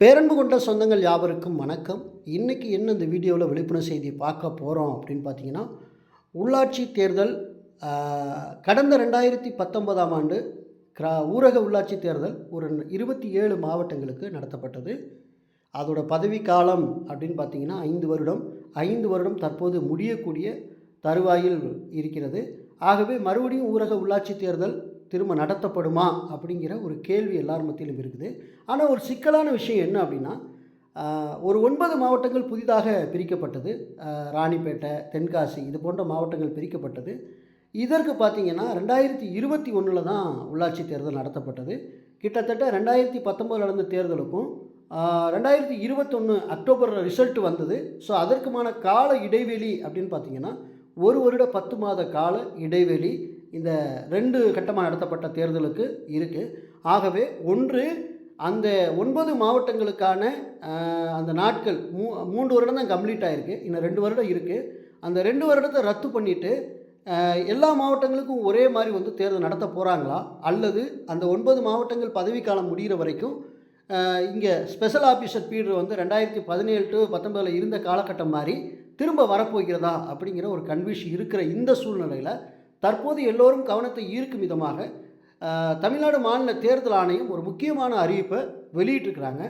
பேரன்பு கொண்ட சொந்தங்கள் யாவருக்கும் வணக்கம். இன்றைக்கி என்ன இந்த வீடியோவில் விழிப்புணர்வு செய்தி பார்க்க போகிறோம் அப்படின்னு பார்த்தீங்கன்னா உள்ளாட்சி தேர்தல் கடந்த ரெண்டாயிரத்தி பத்தொன்பதாம் ஆண்டு கிரா ஊரக உள்ளாட்சி தேர்தல் ஒரு இருபத்தி ஏழு மாவட்டங்களுக்கு நடத்தப்பட்டது. அதோட பதவி காலம் அப்படின்னு பார்த்தீங்கன்னா ஐந்து வருடம். ஐந்து வருடம் தற்போது முடியக்கூடிய தருவாயில் இருக்கிறது. ஆகவே மறுபடியும் ஊரக உள்ளாட்சி தேர்தல் திரும்ப நடத்தப்படுமா அப்படிங்கிற ஒரு கேள்வி எல்லார் மத்தியிலும் இருக்குது. ஆனால் ஒரு சிக்கலான விஷயம் என்ன அப்படின்னா ஒரு ஒன்பது மாவட்டங்கள் புதிதாக பிரிக்கப்பட்டது. ராணிப்பேட்டை தென்காசி இது போன்ற மாவட்டங்கள் பிரிக்கப்பட்டது. இதற்கு பார்த்தீங்கன்னா ரெண்டாயிரத்தி இருபத்தி ஒன்றில் தான் உள்ளாட்சி தேர்தல் நடத்தப்பட்டது. கிட்டத்தட்ட ரெண்டாயிரத்தி பத்தொம்போது நடந்த தேர்தலுக்கும் ரெண்டாயிரத்தி இருபத்தொன்று அக்டோபர் ரிசல்ட் வந்தது. ஸோ அதற்குமான கால இடைவெளி அப்படின்னு பார்த்தீங்கன்னா ஒரு வருட பத்து மாத கால இடைவெளி இந்த ரெண்டு கட்டமாக நடத்தப்பட்ட தேர்தலுக்கு இருக்குது ஆகவே ஒன்று அந்த ஒன்பது மாவட்டங்களுக்கான அந்த நாட்கள் மூ மூன்று வருடம் தான் கம்ப்ளீட் ஆகிருக்கு இன்னும் ரெண்டு வருடம் இருக்குது அந்த ரெண்டு வருடத்தை ரத்து பண்ணிவிட்டு எல்லா மாவட்டங்களுக்கும் ஒரே மாதிரி வந்து தேர்தல் நடத்த போகிறாங்களா அல்லது அந்த ஒன்பது மாவட்டங்கள் பதவிக்காலம் முடிகிற வரைக்கும் இங்கே ஸ்பெஷல் ஆஃபீஸர் பீரியட் வந்து ரெண்டாயிரத்தி பதினேழு டு பத்தொன்பதில் இருந்த காலகட்டம் மாதிரி திரும்ப வரப்போகிறதா அப்படிங்கிற ஒரு கன்விஷன் இருக்கிற இந்த சூழ்நிலையில் தற்போது எல்லோரும் கவனத்தை ஈர்க்கும் விதமாக தமிழ்நாடு மாநில தேர்தல் ஆணையம் ஒரு முக்கியமான அறிவிப்பை வெளியிட்டிருக்கிறாங்க.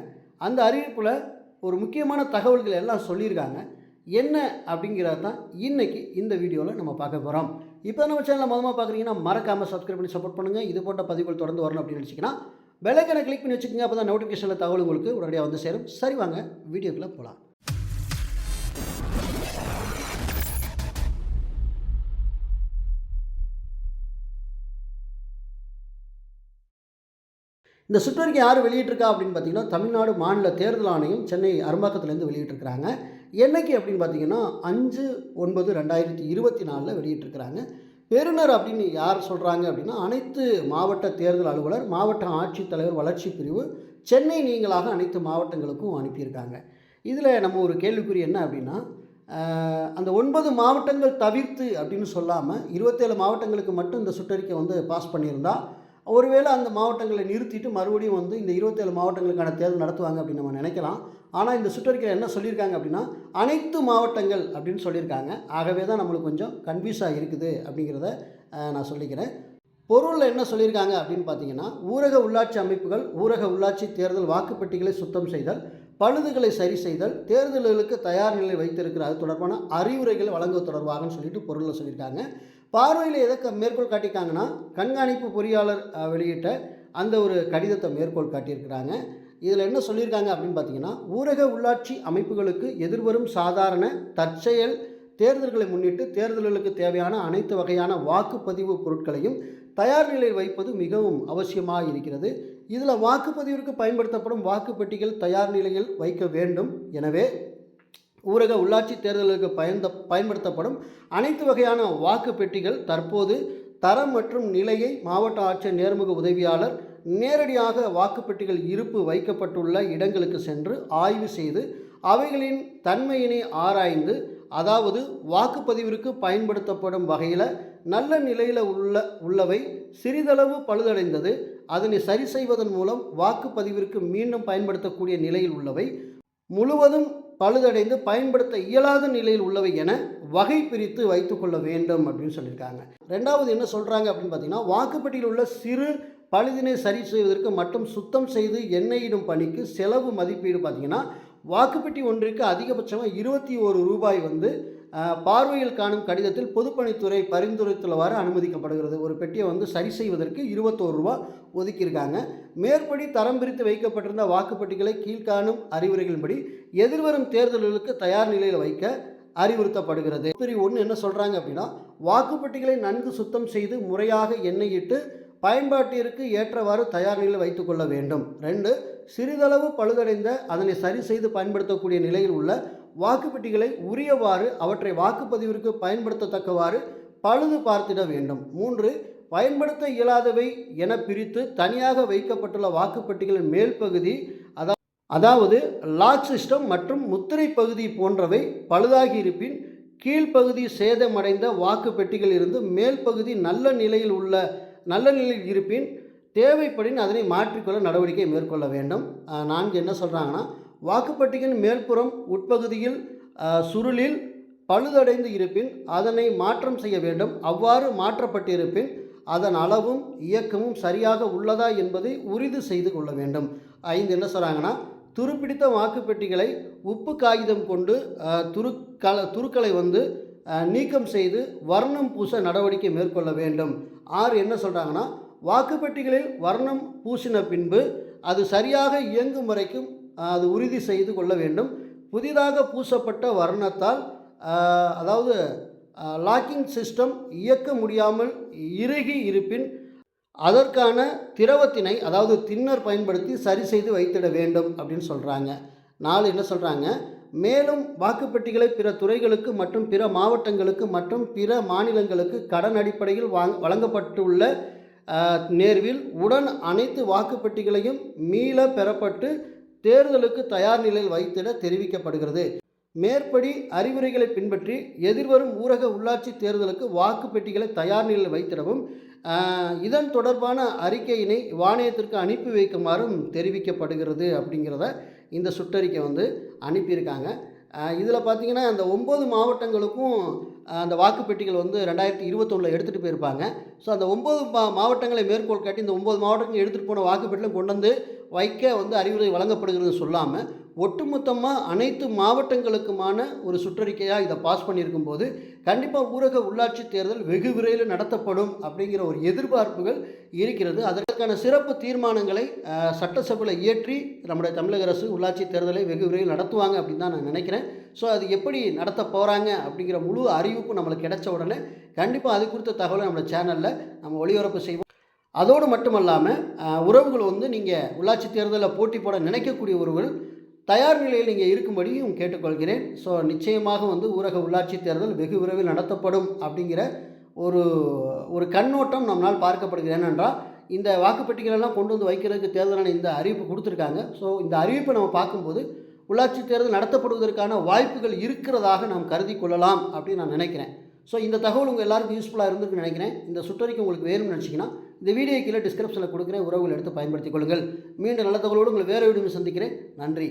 அந்த அறிவிப்பில் ஒரு முக்கியமான தகவல்கள் எல்லாம் சொல்லியிருக்காங்க. என்ன அப்படிங்கிறது தான் இன்றைக்கி இந்த வீடியோவில் நம்ம பார்க்க போகிறோம் இப்போ நம்ம சேனலில் மொதமாக பார்க்குறீங்கன்னா மறக்காமல் சப்ஸ்கிரைப் பண்ணி சப்போர்ட் பண்ணுங்கள் இது போன்ற பதிவுகள் தொடர்ந்து வரணும் அப்படின்னு நினச்சிங்கன்னா பெலைக்கனை கிளிக் பண்ணி வச்சுக்கோங்க. அப்போ தான் நோட்டிஃபிகேஷனில் தகவல் உங்களுக்கு உடனடியாக வந்து சேரும். சரி வாங்க வீடியோக்குள்ளே போகலாம் இந்த சுற்றறிக்கை யார் வெளியிட்டிருக்கா அப்படின்னு பார்த்தீங்கன்னா தமிழ்நாடு மாநில தேர்தல் ஆணையம் சென்னை அரும்பாக்கத்துலேருந்து வெளியிட்டிருக்கிறாங்க. என்னைக்கு அப்படின்னு பார்த்தீங்கன்னா அஞ்சு ஒன்பது ரெண்டாயிரத்தி இருபத்தி நாலில் வெளியிட்டிருக்கிறாங்க. பெறுநர் அப்படின்னு யார் சொல்கிறாங்க அப்படின்னா அனைத்து மாவட்ட தேர்தல் அலுவலர் மாவட்ட ஆட்சித்தலைவர் வளர்ச்சி பிரிவு சென்னை நீங்களாக அனைத்து மாவட்டங்களுக்கும் அனுப்பியிருக்காங்க. இதில் நம்ம ஒரு கேள்விக்குறி என்ன அப்படின்னா அந்த ஒன்பது மாவட்டங்கள் தவிர்த்து அப்படின்னு சொல்லாமல் இருபத்தேழு மாவட்டங்களுக்கு மட்டும் இந்த சுற்றறிக்கை வந்து பாஸ் பண்ணியிருந்தால் ஒருவேளை அந்த மாவட்டங்களை நிறுத்திட்டு மறுபடியும் வந்து இந்த இருபத்தேழு மாவட்டங்களுக்கான தேர்தல் நடத்துவாங்க அப்படின்னு நம்ம நினைக்கலாம். ஆனால் இந்த சுற்றறிக்கையில் என்ன சொல்லியிருக்காங்க அப்படின்னா அனைத்து மாவட்டங்கள் அப்படின்னு சொல்லியிருக்காங்க. ஆகவே தான் நம்மளுக்கு கொஞ்சம் கன்ஃபியூஸாக இருக்குது அப்படிங்கிறத நான் சொல்லிக்கிறேன். பொருளில் என்ன சொல்லியிருக்காங்க அப்படின்னு பார்த்தீங்கன்னா ஊரக உள்ளாட்சி அமைப்புகள் ஊரக உள்ளாட்சி தேர்தல் வாக்குப்பெட்டிகளை சுத்தம் செய்தல் பழுதுகளை சரி செய்தல் தேர்தல்களுக்கு தயார் நிலை வைத்திருக்கிற அது தொடர்பான அறிவுரைகளை வழங்குவது தொடர்பாகன்னு சொல்லிட்டு பொருளில் சொல்லியிருக்காங்க. பார்வையில் எதை மேற்கோள் காட்டியிருக்காங்கன்னா கண்காணிப்பு பொறியாளர் வெளியிட்ட அந்த ஒரு கடிதத்தை மேற்கோள் காட்டியிருக்கிறாங்க. இதில் என்ன சொல்லியிருக்காங்க அப்படின்னு பார்த்தீங்கன்னா ஊரக உள்ளாட்சி அமைப்புகளுக்கு எதிர்வரும் சாதாரண தற்செயல் தேர்தல்களை முன்னிட்டு தேர்தல்களுக்கு தேவையான அனைத்து வகையான வாக்குப்பதிவு பொருட்களையும் தயார் நிலையில் வைப்பது மிகவும் அவசியமாக இருக்கிறது. இதில் வாக்குப்பதிவிற்கு பயன்படுத்தப்படும் வாக்குப்பெட்டிகள் தயார் நிலையில் வைக்க வேண்டும். எனவே ஊரக உள்ளாட்சி தேர்தலுக்கு பயந்த பயன்படுத்தப்படும் அனைத்து வகையான வாக்கு பெட்டிகள் தற்போது தரம் மற்றும் நிலையை மாவட்ட ஆட்சியர் நேர்முக உதவியாளர் நேரடியாக வாக்குப்பெட்டிகள் இருப்பு வைக்கப்பட்டுள்ள இடங்களுக்கு சென்று ஆய்வு செய்து அவைகளின் தன்மையினை ஆராய்ந்து அதாவது வாக்குப்பதிவிற்கு பயன்படுத்தப்படும் வகையில் நல்ல நிலையில் உள்ள உள்ளவை சிறிதளவு பழுதடைந்தது. அதனை சரி செய்வதன் மூலம் வாக்குப்பதிவிற்கு மீண்டும் பயன்படுத்தக்கூடிய நிலையில் உள்ளவை. முழுவதும் பழுதடைந்து பயன்படுத்த இயலாத நிலையில் உள்ளவை என வகை பிரித்து வைத்துக்கொள்ள வேண்டும் அப்படின்னு சொல்லியிருக்காங்க. ரெண்டாவது என்ன சொல்கிறாங்க அப்படின்னு பார்த்தீங்கன்னா வாக்குப்பெட்டியில் உள்ள சிறு பழுதினை சரி செய்வதற்கு மட்டும் சுத்தம் செய்து எண்ணெயிடும் பணிக்கு செலவு மதிப்பீடு பார்த்தீங்கன்னா வாக்குப்பெட்டி ஒன்றிற்கு அதிகபட்சமாக இருபத்தி ஒரு ரூபாய் வந்து பார்வையில் காணும் கடிதத்தில் பொதுப்பணித்துறை பரிந்துரைத்துள்ளவாறு அனுமதிக்கப்படுகிறது. ஒரு பெட்டியை வந்து சரி செய்வதற்கு இருபத்தோரு ரூபா ஒதுக்கியிருக்காங்க. மேற்படி தரம் பிரித்து வைக்கப்பட்டிருந்த வாக்குப்பெட்டிகளை கீழ்காணும் அறிவுரைகளின்படி எதிர்வரும் தேர்தல்களுக்கு தயார் நிலையில் வைக்க அறிவுறுத்தப்படுகிறது. பிரிவு ஒன்று என்ன சொல்கிறாங்க அப்படின்னா வாக்குப்பெட்டிகளை நன்கு சுத்தம் செய்து முறையாக எண்ணெயிட்டு பயன்பாட்டிற்கு ஏற்றவாறு தயார் நிலையில் வைத்துக்கொள்ள வேண்டும். ரெண்டு சிறிதளவு பழுதடைந்த அதனை சரி செய்து பயன்படுத்தக்கூடிய நிலையில் உள்ள வாக்குப்பெட்டிகளை உரியவாறு அவற்றை வாக்குப்பதிவிற்கு பயன்படுத்தத்தக்கவாறு பழுது பார்த்திட வேண்டும். மூன்று பயன்படுத்த இயலாதவை என பிரித்து தனியாக வைக்கப்பட்டுள்ள வாக்குப்பெட்டிகளின் மேல் பகுதி அதா அதாவது லாக் சிஸ்டம் மற்றும் முத்திரை பகுதி போன்றவை பழுதாகி இருப்பின் கீழ்ப்பகுதி சேதமடைந்த வாக்குப்பெட்டிகள் இருந்து மேல் பகுதி நல்ல நிலையில் உள்ள நல்ல நிலையில் இருப்பின் தேவைப்படின் அதனை மாற்றிக்கொள்ள நடவடிக்கை மேற்கொள்ள வேண்டும். நான்கு என்ன சொல்கிறாங்கன்னா வாக்குப்பட்டியின் மேற்புறம் உட்பகுதியில் சுருளில் பழுதடைந்து இருப்பின் அதனை மாற்றம் செய்ய வேண்டும். அவ்வாறு மாற்றப்பட்டிருப்பின் அதன் அளவும் இயக்கமும் சரியாக உள்ளதா என்பதை உறுதி செய்து கொள்ள வேண்டும். ஐந்து என்ன சொல்கிறாங்கன்னா துருப்பிடித்த வாக்குப்பெட்டிகளை உப்பு காகிதம் கொண்டு துருக்கலை துருக்களை வந்து நீக்கம் செய்து வர்ணம் பூச நடவடிக்கை மேற்கொள்ள வேண்டும். ஆறு என்ன சொல்கிறாங்கன்னா வாக்குப்பெட்டிகளில் வர்ணம் பூசின பின்பு அது சரியாக இயங்கும் வரைக்கும் அது உறுதி செய்து கொள்ள வேண்டும். புதிதாக பூசப்பட்ட வர்ணத்தால் அதாவது லாக்கிங் சிஸ்டம் இயக்க முடியாமல் இறுகி இருப்பின் அதற்கான திரவத்தினை அதாவது தின்னர் பயன்படுத்தி சரி செய்து வைத்திட வேண்டும் அப்படின்னு சொல்கிறாங்க நாலு என்ன சொல்கிறாங்க மேலும் வாக்குப்பெட்டிகளை பிற துறைகளுக்கு மற்றும் பிற மாவட்டங்களுக்கு மற்றும் பிற மாநிலங்களுக்கு கடன் அடிப்படையில் வாங் வழங்கப்பட்டுள்ள நேர்வில் உடன் அனைத்து வாக்குப்பெட்டிகளையும் மீள பெறப்பட்டு தேர்தலுக்கு தயார் நிலையில் வைத்திட தெரிவிக்கப்படுகிறது. மேற்படி அறிவுரைகளை பின்பற்றி எதிர்வரும் ஊரக உள்ளாட்சி தேர்தலுக்கு வாக்குப்பெட்டிகளை தயார் நிலையில் வைத்திடவும் இதன் தொடர்பான அறிக்கையினை வாணியத்திற்கு அனுப்பி வைக்குமாறும் தெரிவிக்கப்படுகிறது அப்படிங்கிறத இந்த சுற்றறிக்கை வந்து அனுப்பியிருக்காங்க. இதில் பார்த்தீங்கன்னா அந்த ஒம்பது மாவட்டங்களுக்கும் அந்த வாக்குப்பெட்டிகள் வந்து ரெண்டாயிரத்தி இருபத்தொன்னில் எடுத்துகிட்டு போயிருப்பாங்க. ஸோ அந்த ஒம்பது மா மாவட்டங்களை மேற்கோள் காட்டி இந்த ஒம்பது மாவட்டங்கள் எடுத்துகிட்டு போன வாக்குப்பெட்டிலும் கொண்டு வந்து வைக்க வந்து அறிவுரை வழங்கப்படுகிறது சொல்லாமல் ஒட்டுமொத்தமாக அனைத்து மாவட்டங்களுக்குமான ஒரு சுற்றறிக்கையாக இதை பாஸ் பண்ணியிருக்கும் போது கண்டிப்பாக ஊரக உள்ளாட்சி தேர்தல் வெகு விரைவில் நடத்தப்படும் அப்படிங்கிற ஒரு எதிர்பார்ப்புகள் இருக்கிறது. அதற்கான சிறப்பு தீர்மானங்களை சட்டசபையில் இயற்றி நம்முடைய தமிழக அரசு உள்ளாட்சி தேர்தலை வெகு விரைவில் நடத்துவாங்க அப்படின்னு தான் நான் நினைக்கிறேன். ஸோ அது எப்படி நடத்த போகிறாங்க அப்படிங்கிற முழு அறிவிப்பு நம்மளுக்கு கிடைச்ச உடனே கண்டிப்பாக அது குறித்த தகவலை நம்ம சேனலில் நம்ம ஒளிபரப்பு செய்வோம். அதோடு மட்டுமல்லாமல் உறவுகள் வந்து நீங்கள் உள்ளாட்சி தேர்தலில் போட்டி போட நினைக்கக்கூடிய உறவுகள் தயார் நிலையில் நீங்கள் இருக்கும்படியும் கேட்டுக்கொள்கிறேன். ஸோ நிச்சயமாக வந்து ஊரக உள்ளாட்சி தேர்தல் வெகு விரைவில் நடத்தப்படும் அப்படிங்கிற ஒரு ஒரு கண்ணோட்டம் நம்மளால் பார்க்கப்படுகிறது. ஏனென்றால் இந்த வாக்குப்பெட்டிகளெல்லாம் கொண்டு வந்து வைக்கிறதுக்கு தேர்தலான இந்த அறிவிப்பு கொடுத்துருக்காங்க. ஸோ இந்த அறிவிப்பை நம்ம பார்க்கும்போது உள்ளாட்சி தேர்தல் நடத்தப்படுவதற்கான வாய்ப்புகள் இருக்கிறதாக நாம் கருதி கொள்ளலாம் அப்படின்னு நான் நினைக்கிறேன். ஸோ இந்த தகவல் உங்கள் எல்லாருக்கும் யூஸ்ஃபுல்லாக இருந்திருக்குன்னு நினைக்கிறேன். இந்த சுற்றறிக்கை உங்களுக்கு வேணும்னு நினச்சிங்கன்னா இந்த வீடியோ கீழே டிஸ்கிரிப்ஷனில் கொடுக்குறேன் உறவுகள் எடுத்து பயன்படுத்திக் கொள்ளுங்கள். மீண்டும் நல்ல தகவலோடு உங்களை வேறு வீடியோ சந்திக்கிறேன். நன்றி.